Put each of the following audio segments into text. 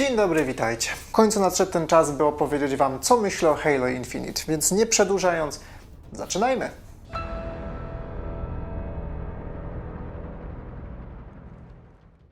Dzień dobry, witajcie. W końcu nadszedł ten czas, by opowiedzieć Wam, co myślę o Halo Infinite, więc nie przedłużając, zaczynajmy.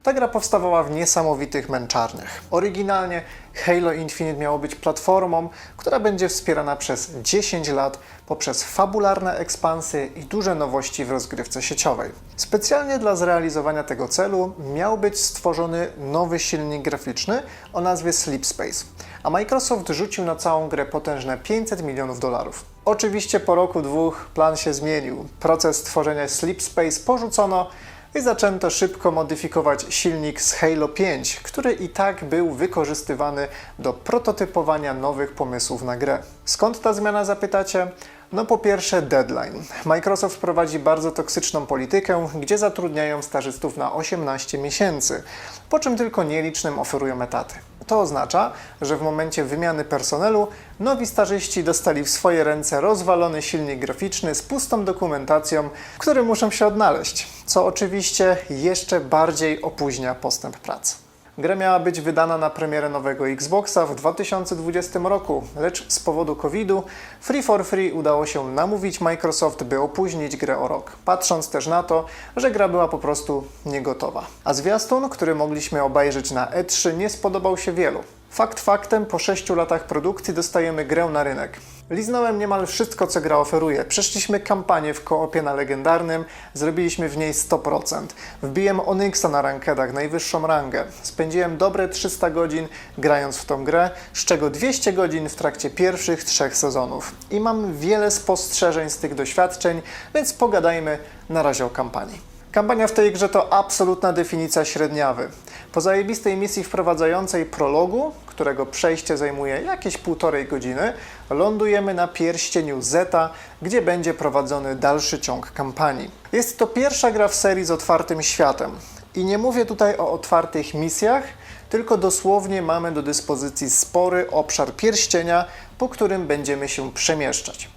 Ta gra powstawała w niesamowitych męczarniach. Oryginalnie Halo Infinite miało być platformą, która będzie wspierana przez 10 lat poprzez fabularne ekspansje i duże nowości w rozgrywce sieciowej. Specjalnie dla zrealizowania tego celu miał być stworzony nowy silnik graficzny o nazwie Sleep Space, a Microsoft rzucił na całą grę potężne 500 milionów dolarów. Oczywiście po roku dwóch plan się zmienił. Proces tworzenia Sleep Space porzucono i zaczęto szybko modyfikować silnik z Halo 5, który i tak był wykorzystywany do prototypowania nowych pomysłów na grę. Skąd ta zmiana zapytacie? No po pierwsze deadline. Microsoft prowadzi bardzo toksyczną politykę, gdzie zatrudniają stażystów na 18 miesięcy, po czym tylko nielicznym oferują etaty. To oznacza, że w momencie wymiany personelu nowi stażyści dostali w swoje ręce rozwalony silnik graficzny z pustą dokumentacją, w którym muszą się odnaleźć, co oczywiście jeszcze bardziej opóźnia postęp pracy. Gra miała być wydana na premierę nowego Xboxa w 2020 roku, lecz z powodu COVID-u Free for Free udało się namówić Microsoft, by opóźnić grę o rok, patrząc też na to, że gra była po prostu niegotowa. A zwiastun, który mogliśmy obejrzeć na E3, nie spodobał się wielu. Fakt faktem, po 6 latach produkcji dostajemy grę na rynek. Liznąłem niemal wszystko, co gra oferuje. Przeszliśmy kampanię w koopie na legendarnym, zrobiliśmy w niej 100%. Wbiłem Onyxa na rankedach, najwyższą rangę. Spędziłem dobre 300 godzin grając w tą grę, z czego 200 godzin w trakcie pierwszych trzech sezonów. I mam wiele spostrzeżeń z tych doświadczeń, więc pogadajmy na razie o kampanii. Kampania w tej grze to absolutna definicja średniawy. Po zajebistej misji wprowadzającej prologu, którego przejście zajmuje jakieś półtorej godziny, lądujemy na pierścieniu Zeta, gdzie będzie prowadzony dalszy ciąg kampanii. Jest to pierwsza gra w serii z otwartym światem. I nie mówię tutaj o otwartych misjach, tylko dosłownie mamy do dyspozycji spory obszar pierścienia, po którym będziemy się przemieszczać.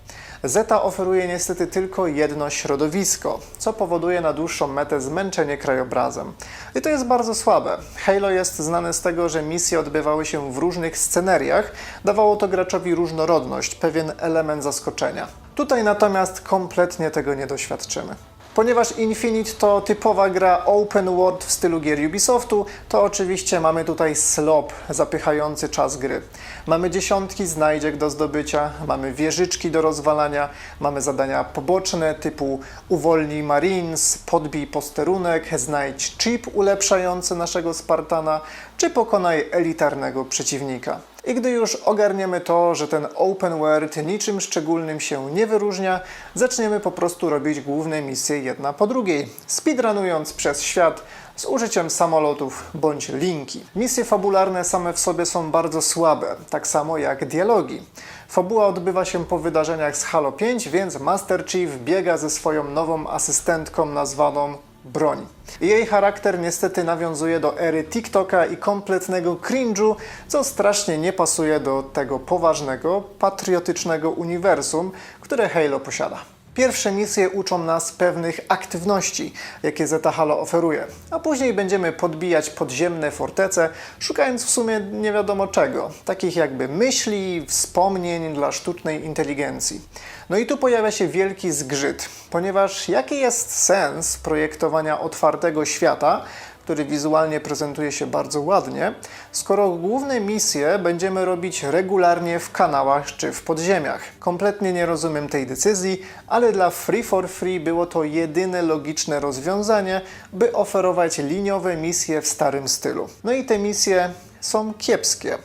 Zeta oferuje niestety tylko jedno środowisko, co powoduje na dłuższą metę zmęczenie krajobrazem. I to jest bardzo słabe. Halo jest znane z tego, że misje odbywały się w różnych scenariach, dawało to graczowi różnorodność, pewien element zaskoczenia. Tutaj natomiast kompletnie tego nie doświadczymy. Ponieważ Infinite to typowa gra open world w stylu gier Ubisoftu, to oczywiście mamy tutaj slop zapychający czas gry. Mamy dziesiątki znajdziek do zdobycia, mamy wieżyczki do rozwalania, mamy zadania poboczne typu uwolnij Marines, podbij posterunek, znajdź chip ulepszający naszego Spartana, czy pokonaj elitarnego przeciwnika. I gdy już ogarniemy to, że ten open world niczym szczególnym się nie wyróżnia, zaczniemy po prostu robić główne misje jedna po drugiej, speedrunując przez świat z użyciem samolotów bądź linki. Misje fabularne same w sobie są bardzo słabe, tak samo jak dialogi. Fabuła odbywa się po wydarzeniach z Halo 5, więc Master Chief biega ze swoją nową asystentką nazwaną broń. Jej charakter niestety nawiązuje do ery TikToka i kompletnego cringe'u, co strasznie nie pasuje do tego poważnego, patriotycznego uniwersum, które Halo posiada. Pierwsze misje uczą nas pewnych aktywności, jakie Zeta Halo oferuje, a później będziemy podbijać podziemne fortece, szukając w sumie nie wiadomo czego, takich jakby myśli, wspomnień dla sztucznej inteligencji. No i tu pojawia się wielki zgrzyt, ponieważ jaki jest sens projektowania otwartego świata, który wizualnie prezentuje się bardzo ładnie, skoro główne misje będziemy robić regularnie w kanałach czy w podziemiach. Kompletnie nie rozumiem tej decyzji, ale dla Free for Free było to jedyne logiczne rozwiązanie, by oferować liniowe misje w starym stylu. No i te misje są kiepskie.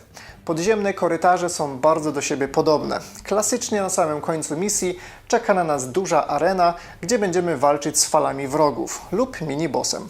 Podziemne korytarze są bardzo do siebie podobne. Klasycznie na samym końcu misji czeka na nas duża arena, gdzie będziemy walczyć z falami wrogów lub minibossem.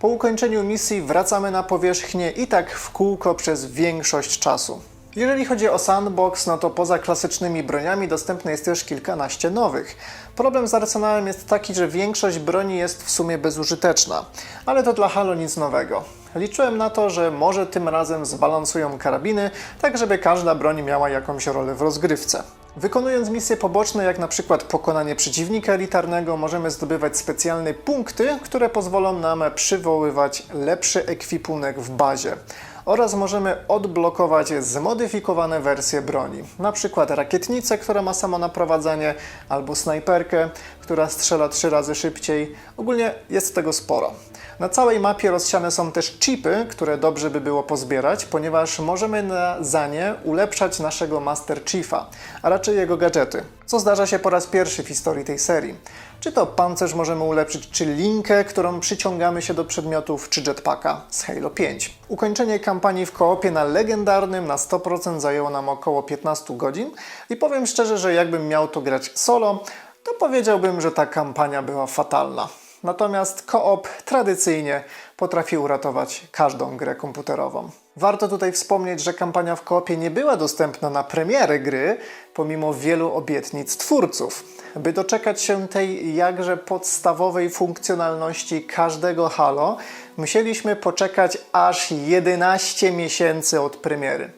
Po ukończeniu misji wracamy na powierzchnię i tak w kółko przez większość czasu. Jeżeli chodzi o sandbox, no to poza klasycznymi broniami dostępne jest też kilkanaście nowych. Problem z arsenałem jest taki, że większość broni jest w sumie bezużyteczna, ale to dla Halo nic nowego. Liczyłem na to, że może tym razem zbalansują karabiny, tak żeby każda broń miała jakąś rolę w rozgrywce. Wykonując misje poboczne, jak na przykład pokonanie przeciwnika elitarnego, możemy zdobywać specjalne punkty, które pozwolą nam przywoływać lepszy ekwipunek w bazie. oraz możemy odblokować zmodyfikowane wersje broni, na przykład rakietnicę, która ma samo naprowadzenie, albo snajperkę, która strzela trzy razy szybciej. Ogólnie jest tego sporo. Na całej mapie rozsiane są też chipy, które dobrze by było pozbierać, ponieważ możemy na, za nie ulepszać naszego Master Chiefa, a raczej jego gadżety, co zdarza się po raz pierwszy w historii tej serii. Czy to pancerz możemy ulepszyć, czy linkę, którą przyciągamy się do przedmiotów, czy jetpacka z Halo 5. Ukończenie kampanii w koopie na legendarnym na 100% zajęło nam około 15 godzin i powiem szczerze, że jakbym miał to grać solo, to powiedziałbym, że ta kampania była fatalna. Natomiast koop tradycyjnie potrafi uratować każdą grę komputerową. Warto tutaj wspomnieć, że kampania w koopie nie była dostępna na premierę gry, pomimo wielu obietnic twórców. By doczekać się tej jakże podstawowej funkcjonalności każdego Halo, musieliśmy poczekać aż 11 miesięcy od premiery.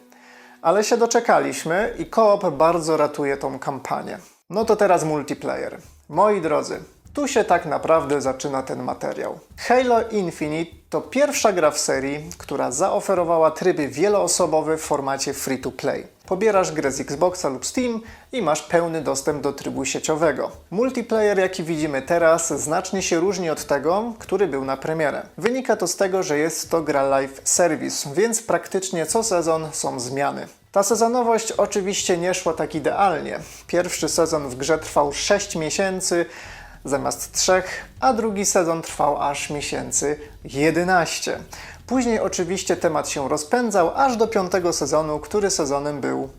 Ale się doczekaliśmy i koop bardzo ratuje tą kampanię. No to teraz multiplayer. Moi drodzy, tu się tak naprawdę zaczyna ten materiał. Halo Infinite to pierwsza gra w serii, która zaoferowała tryby wieloosobowe w formacie free to play. Pobierasz grę z Xboxa lub Steam i masz pełny dostęp do trybu sieciowego. Multiplayer, jaki widzimy teraz, znacznie się różni od tego, który był na premierę. Wynika to z tego, że jest to gra live service, więc praktycznie co sezon są zmiany. Ta sezonowość oczywiście nie szła tak idealnie. Pierwszy sezon w grze trwał 6 miesięcy zamiast 3, a drugi sezon trwał aż miesięcy 11. Później oczywiście temat się rozpędzał aż do piątego sezonu, który sezonem był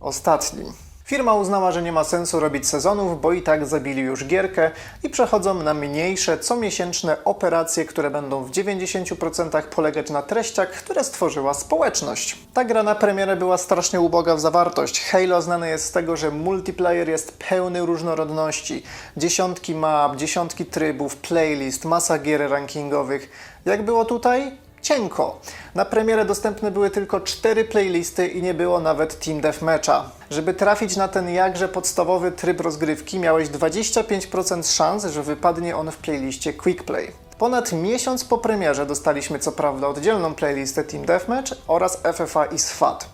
ostatnim. Firma uznała, że nie ma sensu robić sezonów, bo i tak zabili już gierkę i przechodzą na mniejsze, comiesięczne operacje, które będą w 90% polegać na treściach, które stworzyła społeczność. Ta gra na premierę była strasznie uboga w zawartość. Halo znane jest z tego, że multiplayer jest pełny różnorodności. Dziesiątki map, dziesiątki trybów, playlist, masa gier rankingowych. Jak było tutaj? Cienko. Na premierę dostępne były tylko cztery playlisty i nie było nawet Team Deathmatcha. Żeby trafić na ten jakże podstawowy tryb rozgrywki, miałeś 25% szans, że wypadnie on w playliście Quick Play. Ponad miesiąc po premierze dostaliśmy co prawda oddzielną playlistę Team Deathmatch oraz FFA i SWAT.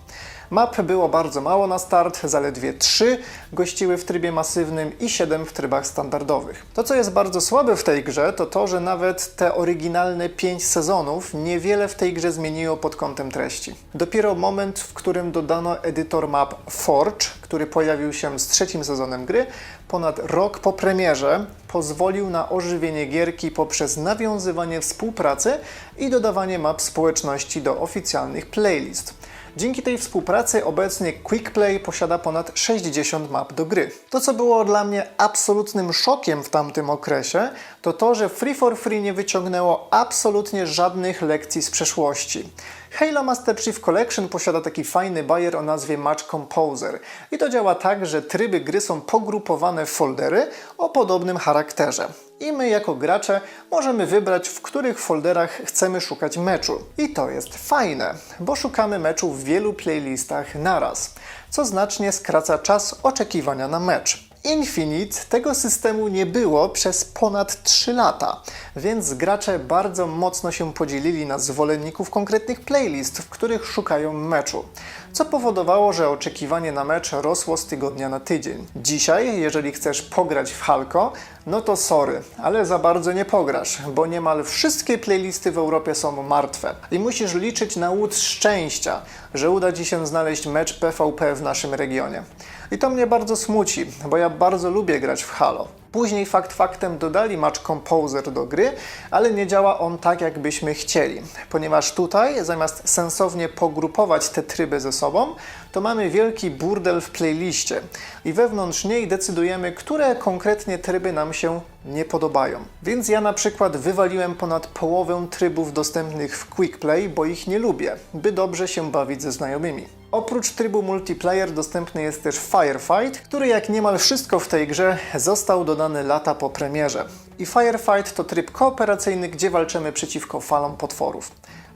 Map było bardzo mało na start, zaledwie 3 gościły w trybie masywnym i 7 w trybach standardowych. To, co jest bardzo słabe w tej grze, to to, że nawet te oryginalne 5 sezonów niewiele w tej grze zmieniło pod kątem treści. Dopiero moment, w którym dodano edytor map Forge, który pojawił się z trzecim sezonem gry, ponad rok po premierze, pozwolił na ożywienie gierki poprzez nawiązywanie współpracy i dodawanie map społeczności do oficjalnych playlist. Dzięki tej współpracy obecnie QuickPlay posiada ponad 60 map do gry. To, co było dla mnie absolutnym szokiem w tamtym okresie, to to, że Free for Free nie wyciągnęło absolutnie żadnych lekcji z przeszłości. Halo Master Chief Collection posiada taki fajny bajer o nazwie Match Composer i to działa tak, że tryby gry są pogrupowane w foldery o podobnym charakterze. I my jako gracze możemy wybrać, w których folderach chcemy szukać meczu. I to jest fajne, bo szukamy meczu w wielu playlistach naraz, co znacznie skraca czas oczekiwania na mecz. Infinite tego systemu nie było przez ponad 3 lata, więc gracze bardzo mocno się podzielili na zwolenników konkretnych playlist, w których szukają meczu, co powodowało, że oczekiwanie na mecz rosło z tygodnia na tydzień. Dzisiaj, jeżeli chcesz pograć w Halko, no to sorry, ale za bardzo nie pograsz, bo niemal wszystkie playlisty w Europie są martwe i musisz liczyć na łód szczęścia, że uda Ci się znaleźć mecz PvP w naszym regionie. I to mnie bardzo smuci, bo ja bardzo lubię grać w Halo. Później fakt faktem dodali Match Composer do gry, ale nie działa on tak, jakbyśmy chcieli, ponieważ tutaj zamiast sensownie pogrupować te tryby ze sobą, to mamy wielki burdel w playliście i wewnątrz niej decydujemy, które konkretnie tryby nam się nie podobają. Więc ja na przykład wywaliłem ponad połowę trybów dostępnych w Quick Play, bo ich nie lubię, by dobrze się bawić ze znajomymi. Oprócz trybu multiplayer dostępny jest też Firefight, który jak niemal wszystko w tej grze został dodany lata po premierze. I Firefight to tryb kooperacyjny, gdzie walczymy przeciwko falom potworów.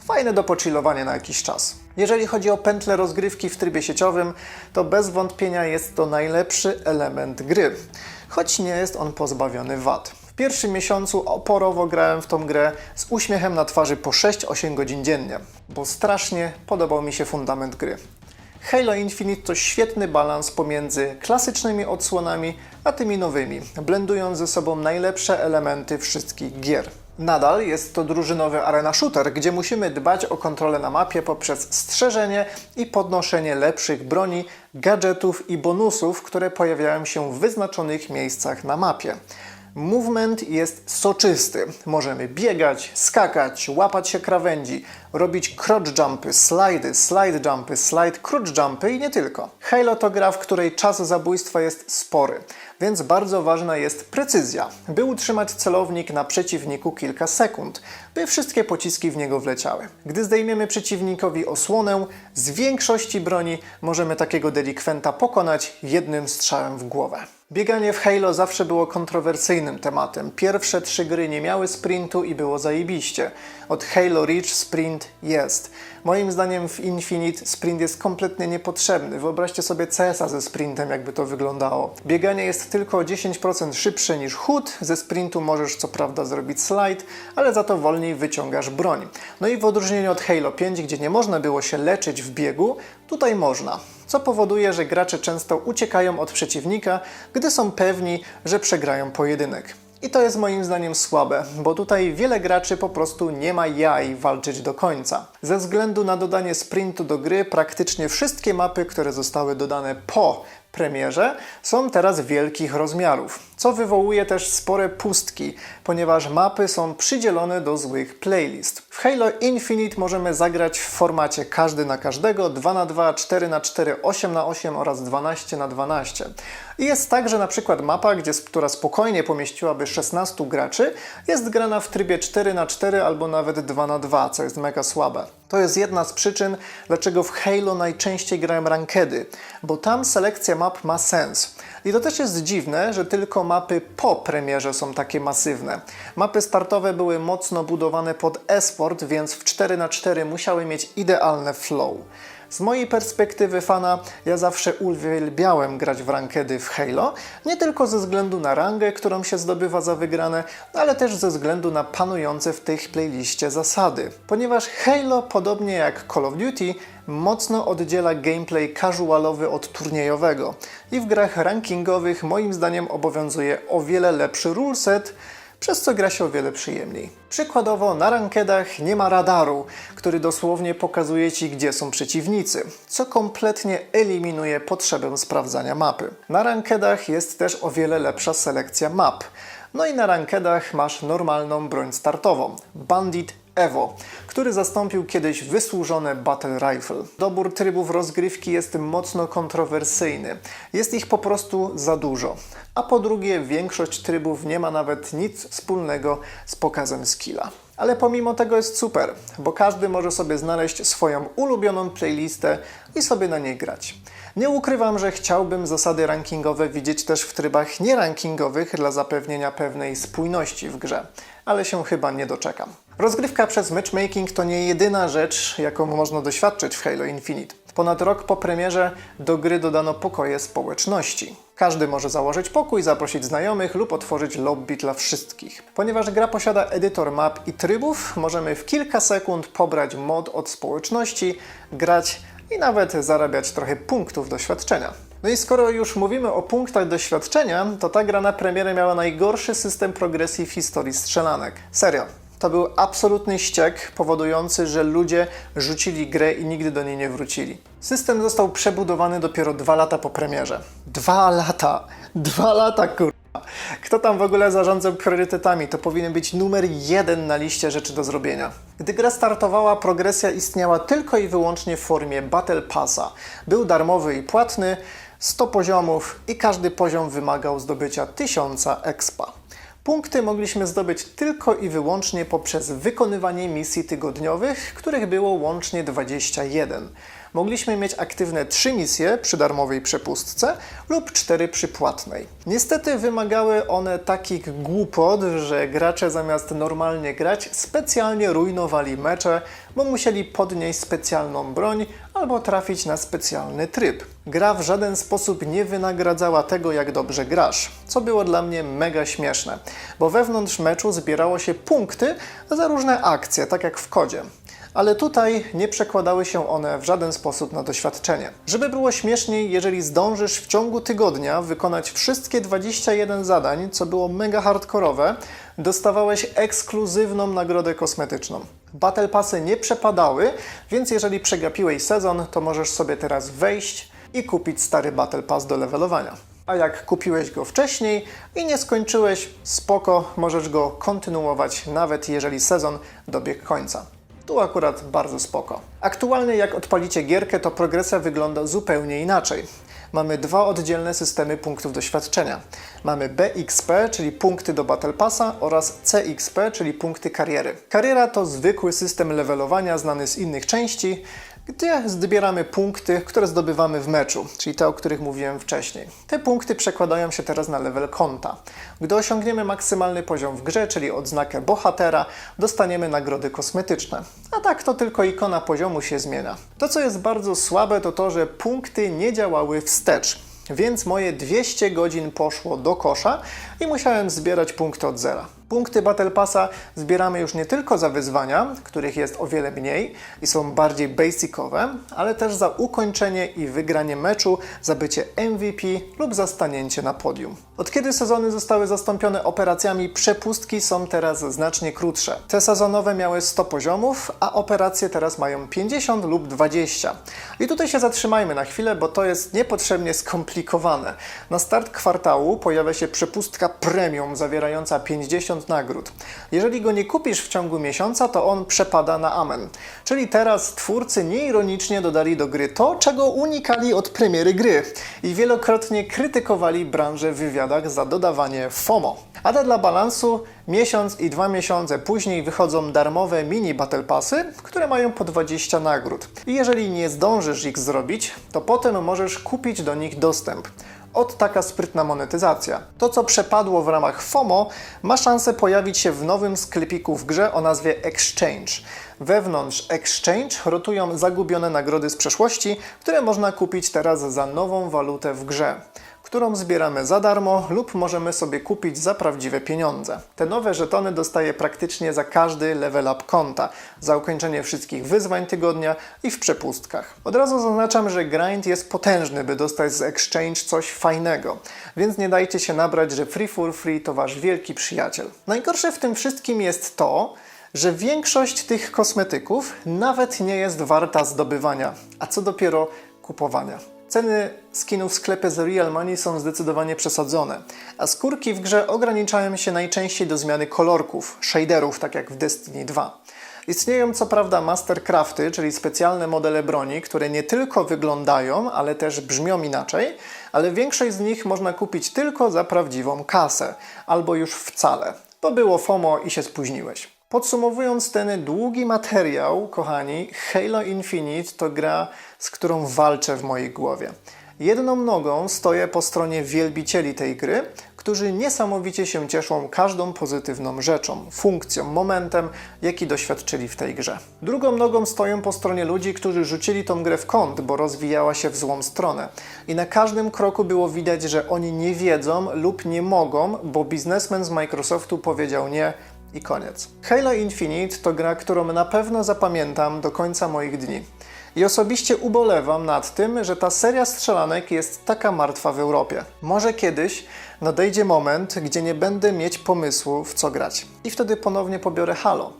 Fajne do pochillowania na jakiś czas. Jeżeli chodzi o pętlę rozgrywki w trybie sieciowym, to bez wątpienia jest to najlepszy element gry, choć nie jest on pozbawiony wad. W pierwszym miesiącu oporowo grałem w tą grę z uśmiechem na twarzy po 6-8 godzin dziennie, bo strasznie podobał mi się fundament gry. Halo Infinite to świetny balans pomiędzy klasycznymi odsłonami a tymi nowymi, blendując ze sobą najlepsze elementy wszystkich gier. Nadal jest to drużynowy arena shooter, gdzie musimy dbać o kontrolę na mapie poprzez strzeżenie i podnoszenie lepszych broni, gadżetów i bonusów, które pojawiają się w wyznaczonych miejscach na mapie. Movement jest soczysty. Możemy biegać, skakać, łapać się krawędzi, robić crotch jumpy, slidy, slide jumpy, slide crotch jumpy i nie tylko. Halo to gra, w której czas zabójstwa jest spory, więc bardzo ważna jest precyzja, by utrzymać celownik na przeciwniku kilka sekund, by wszystkie pociski w niego wleciały. Gdy zdejmiemy przeciwnikowi osłonę, z większości broni możemy takiego delikwenta pokonać jednym strzałem w głowę. Bieganie w Halo zawsze było kontrowersyjnym tematem. Pierwsze trzy gry nie miały sprintu i było zajebiście. Od Halo Reach sprint jest. Moim zdaniem w Infinite sprint jest kompletnie niepotrzebny. Wyobraźcie sobie CS-a ze sprintem, jakby to wyglądało. Bieganie jest tylko o 10% szybsze niż chód. Ze sprintu możesz co prawda zrobić slajd, ale za to wolniej wyciągasz broń. No i w odróżnieniu od Halo 5, gdzie nie można było się leczyć w biegu, tutaj można co powoduje, że gracze często uciekają od przeciwnika, gdy są pewni, że przegrają pojedynek. I to jest moim zdaniem słabe, bo tutaj wiele graczy po prostu nie ma jaj walczyć do końca. Ze względu na dodanie sprintu do gry, praktycznie wszystkie mapy, które zostały dodane po premierze, są teraz wielkich rozmiarów, co wywołuje też spore pustki, ponieważ mapy są przydzielone do złych playlist. W Halo Infinite możemy zagrać w formacie każdy na każdego, 2 na 2 4 na 4 8 na 8 oraz 12 na 12 I jest tak, że na przykład mapa, gdzie, która spokojnie pomieściłaby 16 graczy, jest grana w trybie 4 na 4 albo nawet 2 na 2 co jest mega słabe. To jest jedna z przyczyn, dlaczego w Halo najczęściej grałem rankedy, bo tam selekcja map ma sens. I to też jest dziwne, że tylko mapy po premierze są takie masywne. Mapy startowe były mocno budowane pod esport, więc w 4 na 4 musiały mieć idealne flow. Z mojej perspektywy fana, ja zawsze uwielbiałem grać w rankedy w Halo, nie tylko ze względu na rangę, którą się zdobywa za wygrane, ale też ze względu na panujące w tej playliście zasady. Ponieważ Halo, podobnie jak Call of Duty, mocno oddziela gameplay casualowy od turniejowego i w grach rankingowych moim zdaniem obowiązuje o wiele lepszy ruleset, przez co gra się o wiele przyjemniej. Przykładowo na rankedach nie ma radaru, który dosłownie pokazuje Ci, gdzie są przeciwnicy, co kompletnie eliminuje potrzebę sprawdzania mapy. Na rankedach jest też o wiele lepsza selekcja map. No i na rankedach masz normalną broń startową, Bandit Evo, który zastąpił kiedyś wysłużone Battle Rifle. Dobór trybów rozgrywki jest mocno kontrowersyjny. Jest ich po prostu za dużo. A po drugie, większość trybów nie ma nawet nic wspólnego z pokazem skilla. Ale pomimo tego jest super, bo każdy może sobie znaleźć swoją ulubioną playlistę i sobie na niej grać. Nie ukrywam, że chciałbym zasady rankingowe widzieć też w trybach nierankingowych dla zapewnienia pewnej spójności w grze, ale się chyba nie doczekam. Rozgrywka przez matchmaking to nie jedyna rzecz, jaką można doświadczyć w Halo Infinite. Ponad rok po premierze do gry dodano pokoje społeczności. Każdy może założyć pokój, zaprosić znajomych lub otworzyć lobby dla wszystkich. Ponieważ gra posiada edytor map i trybów, możemy w kilka sekund pobrać mod od społeczności, grać i nawet zarabiać trochę punktów doświadczenia. No i skoro już mówimy o punktach doświadczenia, to ta gra na premierę miała najgorszy system progresji w historii strzelanek. Serio. To był absolutny ściek, powodujący, że ludzie rzucili grę i nigdy do niej nie wrócili. System został przebudowany dopiero dwa lata po premierze. Dwa lata! Dwa lata, kur... Kto tam w ogóle zarządzał priorytetami? To powinien być numer jeden na liście rzeczy do zrobienia. Gdy gra startowała, progresja istniała tylko i wyłącznie w formie Battle Passa. Był darmowy i płatny, 100 poziomów i każdy poziom wymagał zdobycia 1000 expa. Punkty mogliśmy zdobyć tylko i wyłącznie poprzez wykonywanie misji tygodniowych, których było łącznie 21. Mogliśmy mieć aktywne 3 misje przy darmowej przepustce lub 4 przy płatnej. Niestety wymagały one takich głupot, że gracze zamiast normalnie grać specjalnie rujnowali mecze, bo musieli podnieść specjalną broń albo trafić na specjalny tryb. Gra w żaden sposób nie wynagradzała tego, jak dobrze grasz, co było dla mnie mega śmieszne, bo wewnątrz meczu zbierało się punkty za różne akcje, tak jak w kodzie ale tutaj nie przekładały się one w żaden sposób na doświadczenie. Żeby było śmieszniej, jeżeli zdążysz w ciągu tygodnia wykonać wszystkie 21 zadań, co było mega hardkorowe, dostawałeś ekskluzywną nagrodę kosmetyczną. Battle Passy nie przepadały, więc jeżeli przegapiłeś sezon, to możesz sobie teraz wejść i kupić stary Battle Pass do levelowania. A jak kupiłeś go wcześniej i nie skończyłeś, spoko, możesz go kontynuować, nawet jeżeli sezon dobiegł końca. Tu akurat bardzo spoko. Aktualnie jak odpalicie gierkę, to progresja wygląda zupełnie inaczej. Mamy dwa oddzielne systemy punktów doświadczenia. Mamy BXP, czyli punkty do Battle Passa oraz CXP, czyli punkty kariery. Kariera to zwykły system levelowania znany z innych części, gdzie zbieramy punkty, które zdobywamy w meczu, czyli te, o których mówiłem wcześniej. Te punkty przekładają się teraz na level konta. Gdy osiągniemy maksymalny poziom w grze, czyli odznakę bohatera, dostaniemy nagrody kosmetyczne. A tak to tylko ikona poziomu się zmienia. To, co jest bardzo słabe, to to, że punkty nie działały wstecz. Więc moje 200 godzin poszło do kosza i musiałem zbierać punkty od zera. Punkty Battle Passa zbieramy już nie tylko za wyzwania, których jest o wiele mniej i są bardziej basicowe, ale też za ukończenie i wygranie meczu, za bycie MVP lub za stanięcie na podium. Od kiedy sezony zostały zastąpione operacjami, przepustki są teraz znacznie krótsze. Te sezonowe miały 100 poziomów, a operacje teraz mają 50 lub 20. I tutaj się zatrzymajmy na chwilę, bo to jest niepotrzebnie skomplikowane. Na start kwartału pojawia się przepustka premium zawierająca 50 nagród. Jeżeli go nie kupisz w ciągu miesiąca, to on przepada na amen. Czyli teraz twórcy nieironicznie dodali do gry to, czego unikali od premiery gry i wielokrotnie krytykowali branżę w wywiadach za dodawanie FOMO. Ale dla balansu miesiąc i dwa miesiące później wychodzą darmowe mini Battle Passy, które mają po 20 nagród. I jeżeli nie zdążysz ich zrobić, to potem możesz kupić do nich dostęp. Od taka sprytna monetyzacja. To, co przepadło w ramach FOMO, ma szansę pojawić się w nowym sklepiku w grze o nazwie Exchange. Wewnątrz Exchange rotują zagubione nagrody z przeszłości, które można kupić teraz za nową walutę w grze którą zbieramy za darmo lub możemy sobie kupić za prawdziwe pieniądze. Te nowe żetony dostaję praktycznie za każdy level up konta, za ukończenie wszystkich wyzwań tygodnia i w przepustkach. Od razu zaznaczam, że grind jest potężny, by dostać z Exchange coś fajnego, więc nie dajcie się nabrać, że Free for Free to wasz wielki przyjaciel. Najgorsze w tym wszystkim jest to, że większość tych kosmetyków nawet nie jest warta zdobywania, a co dopiero kupowania. Ceny skinów w sklepie Real Money są zdecydowanie przesadzone, a skórki w grze ograniczają się najczęściej do zmiany kolorków, shaderów, tak jak w Destiny 2. Istnieją co prawda mastercrafty, czyli specjalne modele broni, które nie tylko wyglądają, ale też brzmią inaczej, ale większość z nich można kupić tylko za prawdziwą kasę, albo już wcale, bo było FOMO i się spóźniłeś. Podsumowując ten długi materiał, kochani, Halo Infinite to gra, z którą walczę w mojej głowie. Jedną nogą stoję po stronie wielbicieli tej gry, którzy niesamowicie się cieszą każdą pozytywną rzeczą, funkcją, momentem, jaki doświadczyli w tej grze. Drugą nogą stoję po stronie ludzi, którzy rzucili tą grę w kąt, bo rozwijała się w złą stronę. I na każdym kroku było widać, że oni nie wiedzą lub nie mogą, bo biznesmen z Microsoftu powiedział nie, i koniec. Halo Infinite to gra, którą na pewno zapamiętam do końca moich dni. I osobiście ubolewam nad tym, że ta seria strzelanek jest taka martwa w Europie. Może kiedyś nadejdzie moment, gdzie nie będę mieć pomysłu w co grać. I wtedy ponownie pobiorę Halo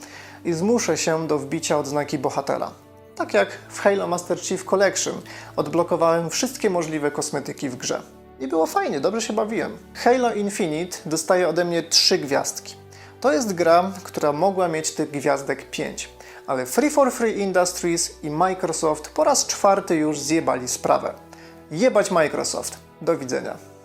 i zmuszę się do wbicia odznaki bohatera. Tak jak w Halo Master Chief Collection odblokowałem wszystkie możliwe kosmetyki w grze. I było fajnie, dobrze się bawiłem. Halo Infinite dostaje ode mnie trzy gwiazdki. To jest gra, która mogła mieć tych gwiazdek 5, ale Free for Free Industries i Microsoft po raz czwarty już zjebali sprawę. Jebać Microsoft. Do widzenia.